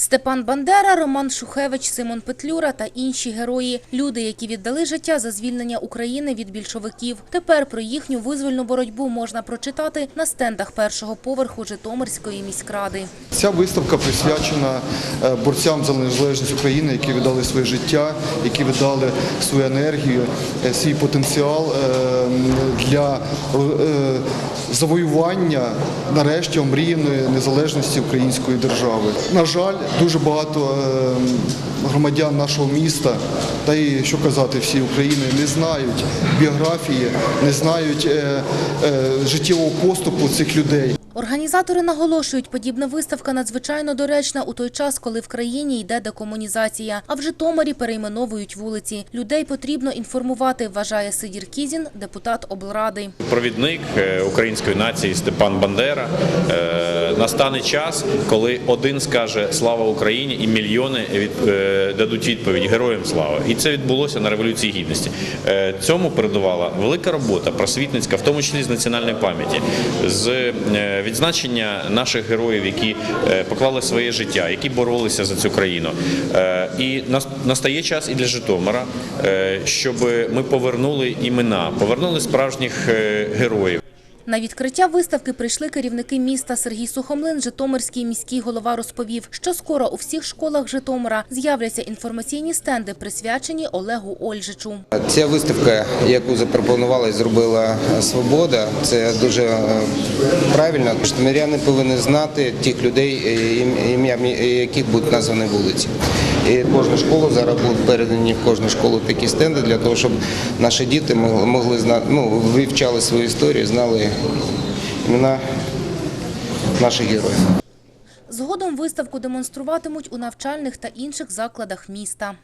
Степан Бандера, Роман Шухевич, Симон Петлюра та інші герої – люди, які віддали життя за звільнення України від більшовиків. Тепер про їхню визвольну боротьбу можна прочитати на стендах першого поверху Житомирської міськради. Ця виставка присвячена е, борцям за незалежність України, які віддали своє життя, які віддали свою енергію, е, свій потенціал е, для завоювання нарешті омріяної незалежності української держави. На жаль, дуже багато е, громадян нашого міста, та й що казати, всі України не знають біографії, не знають е, е, життєвого поступу цих людей. Організатори наголошують, подібна виставка надзвичайно доречна у той час, коли в країні йде декомунізація, а в Житомирі перейменовують вулиці. Людей потрібно інформувати, вважає Сидір Кізін, депутат облради. провідник е, української нації Степан Бандера. Настане час, коли один скаже Слава Україні, і мільйони від, е, дадуть відповідь Героям слава. І це відбулося на революції гідності. Е, Цьому передувала велика робота просвітницька, в тому числі з національної пам'яті, з е, відзначення наших героїв, які поклали своє життя, які боролися за цю країну. І нас- настає час і для Житомира, щоб ми повернули імена, повернули справжніх героїв. На відкриття виставки прийшли керівники міста Сергій Сухомлин, Житомирський міський голова розповів, що скоро у всіх школах Житомира з'являться інформаційні стенди, присвячені Олегу Ольжичу. Ця виставка, яку запропонувала і зробила Свобода, це дуже е, правильно. Житомиряни повинні знати тих людей, е, ім- ім'я яких будуть названі вулиці. І кожна школа зараз будуть передані в кожну школу такі стенди для того, щоб наші діти могли знати, ну, вивчали свою історію, знали імена наших героїв. Згодом виставку демонструватимуть у навчальних та інших закладах міста.